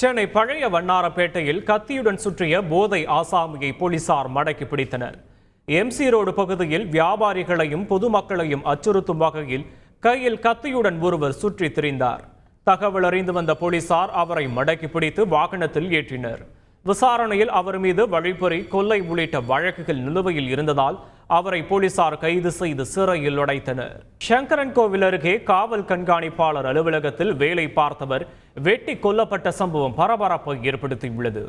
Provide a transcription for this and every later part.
சென்னை பழைய வண்ணாரப்பேட்டையில் கத்தியுடன் சுற்றிய போதை ஆசாமியை போலீசார் மடக்கி பிடித்தனர். எம்சி ரோடு பகுதியில் வியாபாரிகளையும் பொதுமக்களையும் அச்சுறுத்தும் வகையில் கையில் கத்தியுடன் ஒருவர் சுற்றித் திரிந்தார். தகவல் அறிந்து வந்த போலீசார் அவரை மடக்கி பிடித்து வாகனத்தில் ஏற்றினர். விசாரணையில் அவர் மீது வழிப்பறி கொள்ளை உள்ளிட்ட வழக்குகள் நிலுவையில் இருந்ததால் அவரை போலீசார் கைது செய்து சிறையில் உடைத்தனர். சங்கரன் கோவில் அருகே காவல் கண்காணிப்பாளர் அலுவலகத்தில் வேலை பார்த்தவர் வெட்டி கொல்லப்பட்ட சம்பவம் பரபரப்பை ஏற்படுத்தியுள்ளது.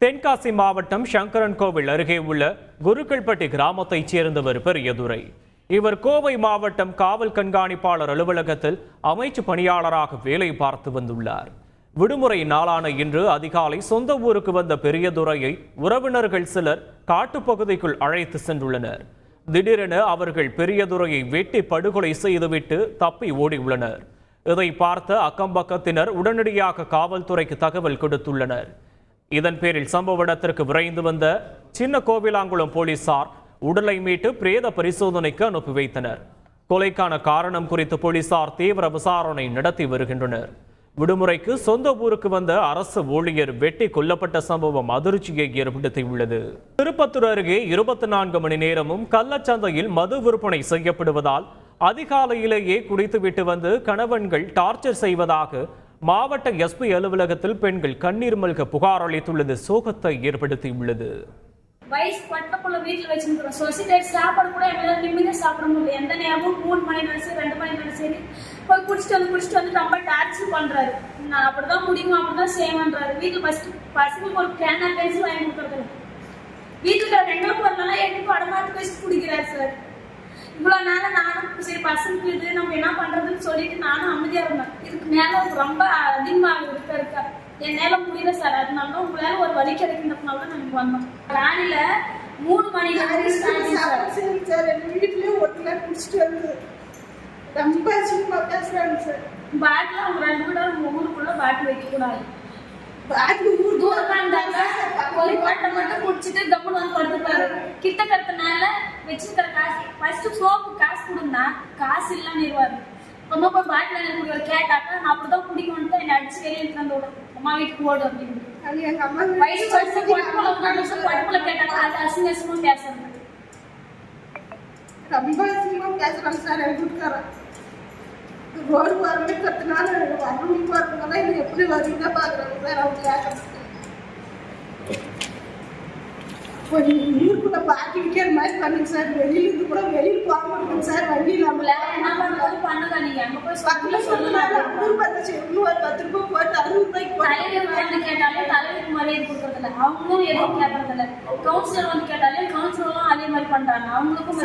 தென்காசி மாவட்டம் சங்கரன் கோவில் அருகே உள்ள குருக்கள்பட்டி கிராமத்தைச் சேர்ந்தவர் பெரியதுரை. இவர் கோவை மாவட்டம் காவல் கண்காணிப்பாளர் அலுவலகத்தில் அமைச்சு பணியாளராக வேலை பார்த்து வந்துள்ளார். விடுமுறை நாளான இன்று அதிகாலை சொந்த ஊருக்கு வந்த பெரியதுரையை உறவினர்கள் சிலர் காட்டுப்பகுதிக்குள் அழைத்து சென்றுள்ளனர். திடீரென அவர்கள் பெரியதுரையை வெட்டி படுகொலை செய்துவிட்டு தப்பி ஓடியுள்ளனர். இதை பார்த்த அக்கம்பக்கத்தினர் உடனடியாக காவல்துறைக்கு தகவல் கொடுத்துள்ளனர். இதன் பேரில் சம்பவ இடத்திற்கு விரைந்து வந்த சின்ன கோவிலாங்குளம் போலீசார் உடலை மீட்டு பிரேத பரிசோதனைக்கு அனுப்பி வைத்தனர். கொலைக்கான காரணம் குறித்து போலீசார் தீவிர விசாரணை நடத்தி வருகின்றனர். விடுமுறைக்கு சொந்த ஊருக்கு வந்த அரசு ஊழியர் வெட்டி கொல்லப்பட்ட சம்பவம் அதிர்ச்சியை ஏற்படுத்தியுள்ளது திருப்பத்தூர் அருகே இருபத்தி நான்கு மணி நேரமும் கள்ளச்சந்தையில் மது விற்பனை செய்யப்படுவதால் அதிகாலையிலேயே குடித்துவிட்டு வந்து கணவன்கள் டார்ச்சர் செய்வதாக மாவட்ட எஸ்பி அலுவலகத்தில் பெண்கள் கண்ணீர் மல்க புகார் அளித்துள்ளது. சோகத்தை ஏற்படுத்தியுள்ளது. வயசு பட்ட புள்ள வீட்டில் வச்சுருக்கிறோம். சொசைட்டி சாப்பாடு கூட எங்களால் நிம்மதியாக சாப்பிட முடியல. எந்த நேரமும் மூணு மணி நேரம் சரி ரெண்டு மணி நேரம் சரி போய் குடிச்சிட்டு வந்து குடிச்சிட்டு வந்து ரொம்ப டார்ச்சர் பண்ணுறாரு நான் அப்படிதான் முடியும் அப்படிதான் செய்வேன்றாரு. வீட்டில் ஃபஸ்ட்டு பசங்களுக்கு ஒரு பேனா பென்சில் வாங்கி கொடுக்குறது. வீட்டில் இருக்கிற எங்களுக்கு ஒரு நாள் எங்களுக்கு வச்சு குடிக்கிறாரு சார் இவ்வளோ நேரம் நானும் சரி பசங்களுக்கு இது நம்ம என்ன பண்ணுறதுன்னு சொல்லிட்டு நானும் அமைதியாக இருந்தேன். இதுக்கு மேலே ரொம்ப அதிகமாக இருக்கா இருக்கா என் நேரம் முடியல சார். அதனால தான் உங்களால ஒரு வழி கிடைக்கிறதுனால தான் நாங்கள் வந்தோம். ராணில மூணு மணி நேரம் starting சார். சரி சார். எங்க வீட்லயே ஒருத்தர குடிச்சிட்டு வந்து ரொம்ப அசிங்கமா பேசுறாங்க சார். பாட்டில் அவங்க ரெண்டு கூட உங்க ஊருக்குள்ள பாட்டில் வைக்கக்கூடாது. பாட்டு ஊர் தூரமா இருந்தாங்க ஒரு பாட்டை மட்டும் குடிச்சிட்டு கம்முன்னு வந்து படுத்துப்பாரு. கிட்ட கத்துனால வச்சிருக்கிற காசு. ஃபர்ஸ்ட் சோப்பு காசு கொடுந்தா காசு இல்லைன்னு இருவாரு அம்மா போய் பாட்டில் எனக்கு கொடுக்குற கேட்டாக்கா நான் அப்படிதான் குடிக்கணும்ட்டு என்னை அடிச்சு வெளியே எடுத்து வந்து விடும் அம்மா வீட்டுக்கு ஓடு அப்படின்னு அது எங்க அம்மா வயசு வயசு படுப்புல உட்காந்து படுப்புல கேட்டாக்கா அது அசிங்க அசிங்கமா பேசுறது ரொம்ப அசிங்கமா பேசுறாங்க சார் எங்க வீட்டுக்காரன் ரோடு வரவே கத்துனால வரணும் வரணும்னா இது எப்படி வருவீங்க பாக்குறாங்க சார் அவங்க கேட்கறதுக்கு கொஞ்சம் ஊருக்குள்ள பாட்டி விற்கிற மாதிரி பண்ணுங்க சார் வெளியில இருந்து கூட வெளியில போக மாட்டேங்க சார் வண்டி இல்லாம உங்களை என்ன பண்றது பண்ணுங்க நீங்க அங்க போய் பக்கத்துல சொல்லல சொன்னாங்க சொல்லலாம் நூறு பத்து இன்னும் ஒரு பத்து ரூபாய் போட்டு அறுபது ரூபாய்க்கு தலைவர் வந்து கேட்டாலே தலைவருக்கு மரியாதை கொடுக்கறதில்ல. அவங்களும் எதுவும் கேட்கறதில்ல. கவுன்சிலர் வந்து கேட்டாலே கவுன்சிலரும் அதே மாதிரி பண்றாங்க. அவங்களுக்கும்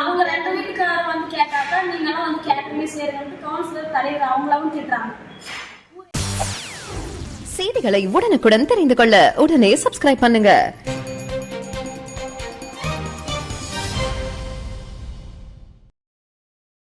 அவங்க ரெண்டு வீட்டுக்காரர் வந்து கேட்டாக்கா நீங்களாம் வந்து கேட்கவே செய்யறதுன்னு கவுன்சிலர் தலைவர் அவங்களாவும் திட்டுறாங்க. செய்திகளை உடனுக்குடன் தெரிந்து கொள்ள உடனே சப்ஸ்கிரைப் பண்ணுங்க.